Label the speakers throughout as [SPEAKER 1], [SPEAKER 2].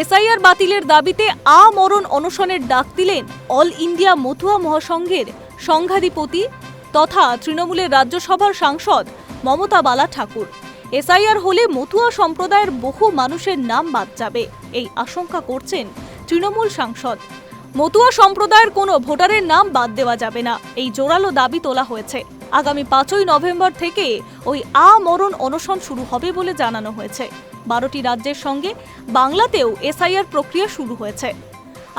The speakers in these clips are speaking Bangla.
[SPEAKER 1] এসআইআর বাতিলের দাবিতে আমরণ অনশনের ডাক দিলেন অল ইন্ডিয়া মথুয়া মহাসংঘের সংঘাধিপতি তথা তৃণমূলের রাজ্যসভার সাংসদ মমতা বালা ঠাকুর। এসআইআর হলে মথুয়া সম্প্রদায়ের বহু মানুষের নাম বাদ যাবে, এই আশঙ্কা করছেন তৃণমূল সাংসদ। মতুয়া সম্প্রদায়ের কোনো ভোটারের নাম বাদ দেওয়া যাবে না, এই জোরালো দাবি তোলা হয়েছে। আগামী পাঁচই নভেম্বর থেকে ওই আমরণ অনশন শুরু হবে বলে জানানো হয়েছে। বারোটি রাজ্যের সঙ্গে বাংলাতেও এসআইআর প্রক্রিয়া শুরু হয়েছে।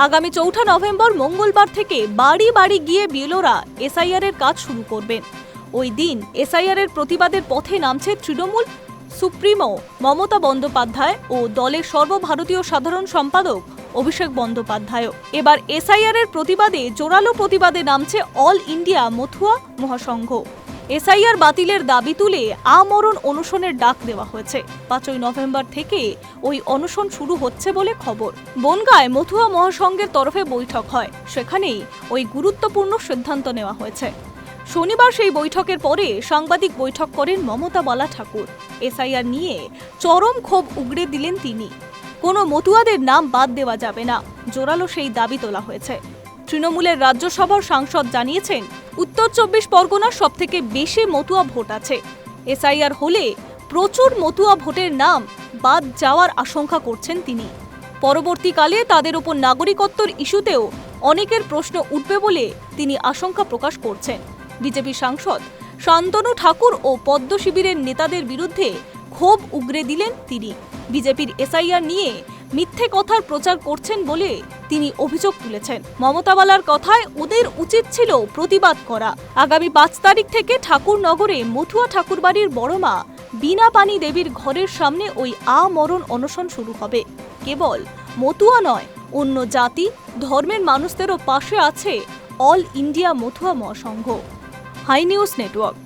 [SPEAKER 1] আগামী চৌঠা নভেম্বর মঙ্গলবার থেকে বাড়ি বাড়ি গিয়ে বিএলওরা এসআইআর এর কাজ শুরু করবেন। ওই দিন এসআইআর এর প্রতিবাদের পথে নামছে তৃণমূল, সুপ্রিমো মমতা বন্দ্যোপাধ্যায় ও দলের সর্বভারতীয় সাধারণ সম্পাদক অভিষেক বন্দ্যোপাধ্যায় এবার এসআইআর এর প্রতিবাদে জোরালো প্রতিবাদে নামছে all India Matua Mahasangha. SIR বাতিলের দাবি তুলে আমরণ অনশনের ডাক দেওয়া হয়েছে। পাঁচই নভেম্বর থেকে ওই অনশন শুরু হচ্ছে বলে খবর। বনগায় মথুয়া মহাসংঘের তরফে বৈঠক হয়। সেখানেই ওই গুরুত্বপূর্ণ সিদ্ধান্ত নেওয়া হয়েছে। শনিবার সেই বৈঠকের পরে সাংবাদিক বৈঠক করেন মমতা বালা ঠাকুর। এসআইআর নিয়ে চরম ক্ষোভ উগড়ে দিলেন তিনি। কোনো মতুয়াদের নাম বাদ দেওয়া যাবে না। জোরালো সেই দাবি তোলা হয়েছে। তৃণমূলের রাজ্যসভার সাংসদ জানিয়েছেন, উত্তর চব্বিশ পরগনার সব থেকে বেশি মতুয়া ভোট আছে। এসআইআর হলে প্রচুর মতুয়া ভোটের নাম বাদ যাওয়ার আশঙ্কা করছেন তিনি। পরবর্তীকালে তাদের ওপর নাগরিকত্বর ইস্যুতেও অনেকের প্রশ্ন উঠবে বলে তিনি আশঙ্কা প্রকাশ করছেন। বিজেপি সাংসদ শান্তনু ঠাকুর ও পদ্ম শিবিরের নেতাদের বিরুদ্ধে ক্ষোভ উগরে দিলেন তিনি। বিজেপির এসআইআর নিয়ে মিথ্যে কথার প্রচার করছেন বলে তিনি অভিযোগ তুলেছেন। মমতাবালার কথায় ওদের উচিত ছিল প্রতিবাদ করা। আগামী পাঁচ তারিখ থেকে ঠাকুরনগরে মথুয়া ঠাকুরবাড়ির বড়মা বিনা পানি দেবীর ঘরের সামনে ওই আমরণ অনশন শুরু হবে। কেবল মতুয়া নয়, অন্য জাতি, ধর্মের মানুষদেরও পাশে আছে all India Matua Mahasangha. High news network.